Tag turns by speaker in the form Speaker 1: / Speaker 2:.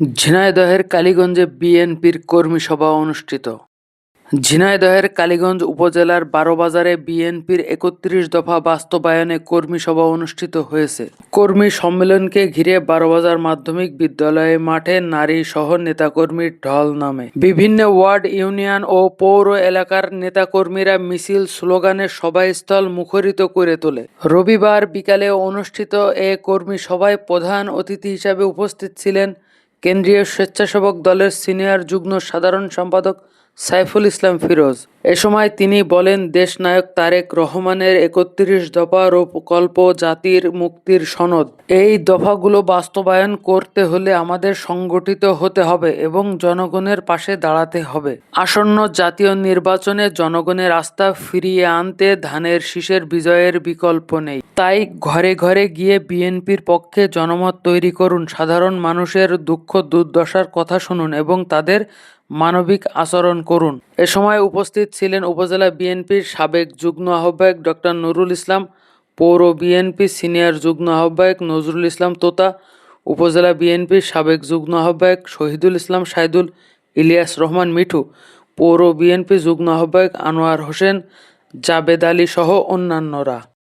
Speaker 1: ঝিনাইদহের কালীগঞ্জে বিএনপির কর্মী সভা অনুষ্ঠিত। ঝিনাইদহের কালীগঞ্জ উপজেলার বারোবাজারে বিএনপির একত্রিশ দফা বাস্তবায়নে কর্মী সভা অনুষ্ঠিত হয়েছে। কর্মী সম্মেলনকে ঘিরে বারোবাজার মাধ্যমিক বিদ্যালয়ে মাঠে নারী সহ নেতাকর্মীর ঢল নামে। বিভিন্ন ওয়ার্ড ইউনিয়ন ও পৌর এলাকার নেতাকর্মীরা মিছিল স্লোগানে সভাস্থল মুখরিত করে তোলে। রবিবার বিকালে অনুষ্ঠিত এ কর্মী সভায় প্রধান অতিথি হিসাবে উপস্থিত ছিলেন কেন্দ্রীয় স্বেচ্ছাসেবক দলের সিনিয়র যুগ্ম সাধারণ সম্পাদক সাইফুল ইসলাম ফিরোজ। এ সময় তিনি বলেন, দেশনায়ক তারেক রহমানের একত্রিশ দফা প্রকল্প জাতির মুক্তির সনদ। এই দফাগুলো বাস্তবায়ন করতে হলে আমাদের সংগঠিত হতে হবে এবং জনগণের পাশে দাঁড়াতে হবে। আসন্ন জাতীয় নির্বাচনে জনগণের আস্থা ফিরিয়ে আনতে ধানের শীষের বিজয়ের বিকল্প নেই। তাই ঘরে ঘরে গিয়ে বিএনপির পক্ষে জনমত তৈরি করুন। সাধারণ মানুষের দুঃখ দুর্দশার কথা শুনুন এবং তাদের মানবিক আচরণ করুন। এ সময় উপস্থিত ছিলেন উপজেলা বিএনপির সাবেক যুগ্ম আহ্বায়ক ডক্টর নুরুল ইসলাম, পৌর বিএনপি সিনিয়র যুগ্ম আহ্বায়ক নজরুল ইসলাম তোতা, উপজেলা বিএনপির সাবেক যুগ্ম আহ্বায়ক শহীদুল ইসলাম সাইদুল, ইলিয়াস রহমান মিঠু, পৌর বিএনপি যুগ্ম আহ্বায়ক আনোয়ার হোসেন, জাবেদ আলী সহ অন্যান্যরা।